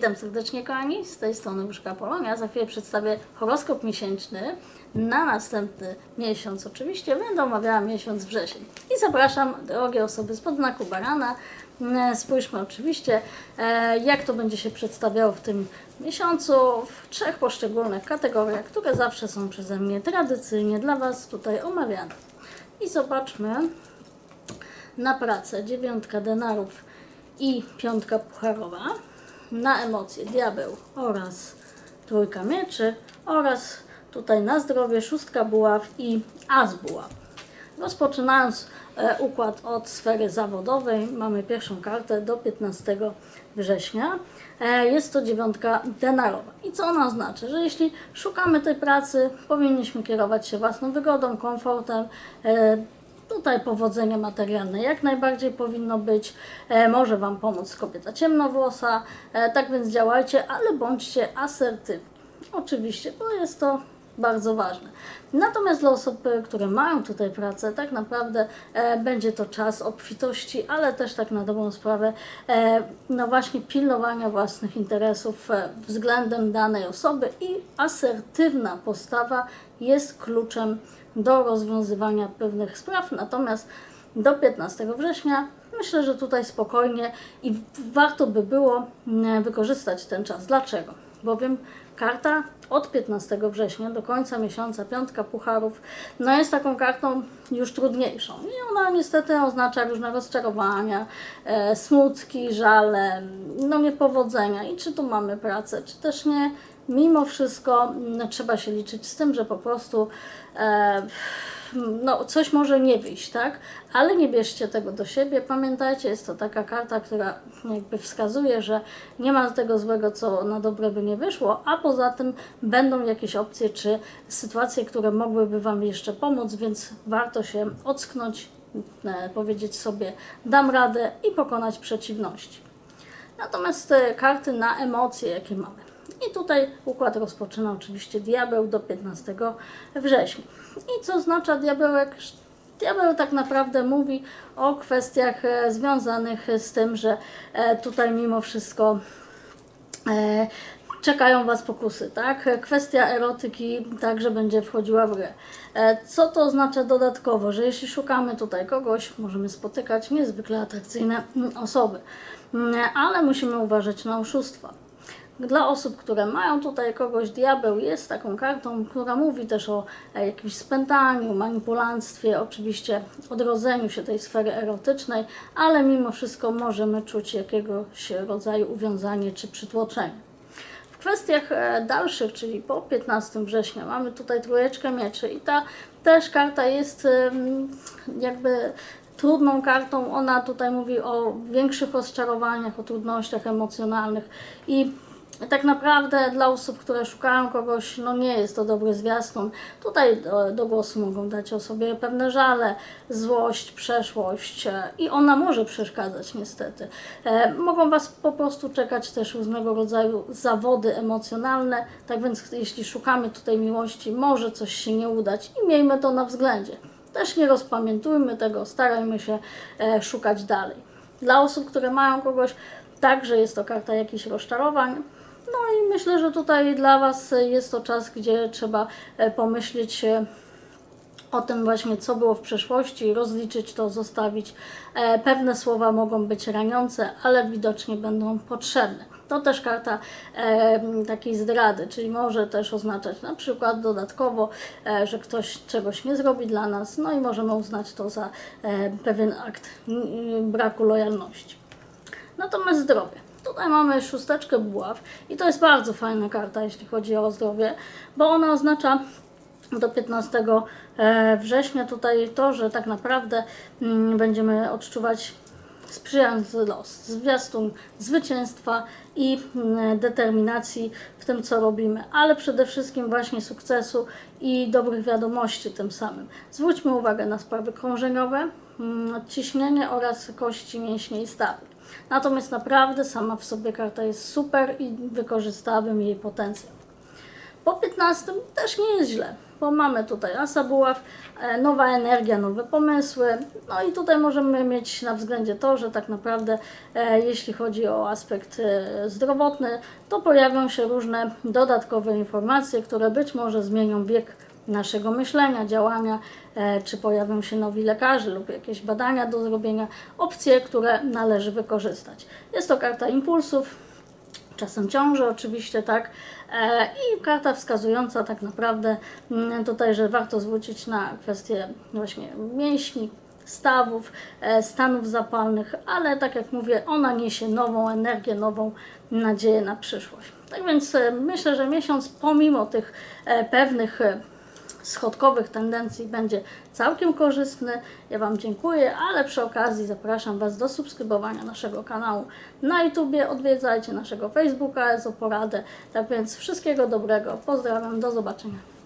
Witam serdecznie kochani, z tej strony Łyżka Polonia. Za chwilę przedstawię horoskop miesięczny na następny miesiąc. Oczywiście będę omawiała miesiąc wrzesień. I zapraszam drogie osoby spod znaku barana. E, Spójrzmy oczywiście, e, jak to będzie się przedstawiało w tym miesiącu w trzech poszczególnych kategoriach, które zawsze są przeze mnie tradycyjnie dla Was tutaj omawiane. I zobaczmy na pracę dziewiątka denarów i piątka pucharowa, na emocje diabeł oraz trójka mieczy oraz tutaj na zdrowie szóstka buław i as buław. Rozpoczynając układ od sfery zawodowej, mamy pierwszą kartę do 15 września. E, jest to dziewiątka denarowa. I co ona oznacza? Że jeśli szukamy tej pracy, powinniśmy kierować się własną wygodą, komfortem. E, Tutaj powodzenie materialne jak najbardziej powinno być. E, może Wam pomóc kobieta ciemnowłosa. E, tak więc działajcie, ale bądźcie asertywni. Oczywiście, bo jest to bardzo ważne. Natomiast dla osób, e, które mają tutaj pracę, tak naprawdę e, będzie to czas obfitości, ale też tak na dobrą sprawę, e, no właśnie pilnowania własnych interesów e, względem danej osoby i asertywna postawa jest kluczem do rozwiązywania pewnych spraw. Natomiast do 15 września myślę, że tutaj spokojnie i warto by było mm, wykorzystać ten czas. Dlaczego? Bowiem karta od 15 września do końca miesiąca, piątka pucharów, no jest taką kartą już trudniejszą. I ona niestety oznacza różne rozczarowania, e, smutki, żale, no niepowodzenia. I czy tu mamy pracę, czy też nie. Mimo wszystko mm, trzeba się liczyć z tym, że po prostu e, no, coś może nie wyjść, tak? Ale nie bierzcie tego do siebie. Pamiętajcie, jest to taka karta, która jakby wskazuje, że nie ma tego złego, co na dobre by nie wyszło, a poza tym będą jakieś opcje czy sytuacje, które mogłyby Wam jeszcze pomóc, więc warto się ocknąć, e, powiedzieć sobie, dam radę i pokonać przeciwności. Natomiast te karty na emocje, jakie mamy. I tutaj układ rozpoczyna oczywiście diabeł do 15 września. I co oznacza diabełek? Diabeł tak naprawdę mówi o kwestiach e, związanych z tym, że e, tutaj mimo wszystko e, czekają Was pokusy, tak? Kwestia erotyki także będzie wchodziła w grę. Co to oznacza dodatkowo? Że jeśli szukamy tutaj kogoś, możemy spotykać niezwykle atrakcyjne mm, osoby, Mm, ale musimy uważać na oszustwa. Dla osób, które mają tutaj kogoś, diabeł jest taką kartą, która mówi też o e, jakimś spętaniu, manipulanstwie, oczywiście odrodzeniu się tej sfery erotycznej, ale mimo wszystko możemy czuć jakiegoś rodzaju uwiązanie czy przytłoczenie. W kwestiach e, dalszych, czyli po 15 września, mamy tutaj trójeczkę mieczy i ta też karta jest jakby trudną kartą. Ona tutaj mówi o większych rozczarowaniach, o trudnościach emocjonalnych i tak naprawdę dla osób, które szukają kogoś, no nie jest to dobry zwiastun. Tutaj do, do głosu mogą dać o sobie pewne żale, złość, przeszłość e, i ona może przeszkadzać niestety. E, mogą Was po prostu czekać też różnego rodzaju zawody emocjonalne, tak więc jeśli szukamy tutaj miłości, może coś się nie udać i miejmy to na względzie. Też nie rozpamiętujmy tego, starajmy się e, szukać dalej. Dla osób, które mają kogoś, także jest to karta jakichś rozczarowań. No i myślę, że tutaj dla Was jest to czas, gdzie trzeba e, pomyśleć o tym właśnie, co było w przeszłości, rozliczyć to, zostawić. E, Pewne słowa mogą być raniące, ale widocznie będą potrzebne. To też karta e, takiej zdrady, czyli może też oznaczać na przykład dodatkowo, że ktoś czegoś nie zrobi dla nas, no i możemy uznać to za pewien akt braku lojalności. Natomiast zdrowie. Tutaj mamy szósteczkę buław i to jest bardzo fajna karta, jeśli chodzi o zdrowie, bo ona oznacza do 15 e, września tutaj to, że tak naprawdę mm, będziemy odczuwać sprzyjający los, zwiastun zwycięstwa i mm, determinacji w tym, co robimy, ale przede wszystkim właśnie sukcesu i dobrych wiadomości tym samym. Zwróćmy uwagę na sprawy krążeniowe, mm, ciśnienie oraz kości, mięśnie i stawy. Natomiast naprawdę sama w sobie karta jest super i wykorzystałabym jej potencjał. Po 15 też nie jest źle, bo mamy tutaj Asa Buław, e, nowa energia, nowe pomysły. No i tutaj możemy mieć na względzie to, że tak naprawdę e, jeśli chodzi o aspekt e, zdrowotny, to pojawią się różne dodatkowe informacje, które być może zmienią bieg naszego myślenia, działania, e, czy pojawią się nowi lekarze lub jakieś badania do zrobienia, opcje, które należy wykorzystać. Jest to karta impulsów, czasem ciąży oczywiście, tak. E, I karta wskazująca tak naprawdę mm, tutaj, że warto zwrócić na kwestie właśnie mięśni, stawów, e, stanów zapalnych, ale tak jak mówię, ona niesie nową energię, nową nadzieję na przyszłość. Tak więc myślę, że miesiąc pomimo tych pewnych schodkowych tendencji będzie całkiem korzystny. Ja Wam dziękuję, ale przy okazji zapraszam Was do subskrybowania naszego kanału na YouTubie. Odwiedzajcie naszego Facebooka, EZO Poradę. Tak więc wszystkiego dobrego. Pozdrawiam, do zobaczenia.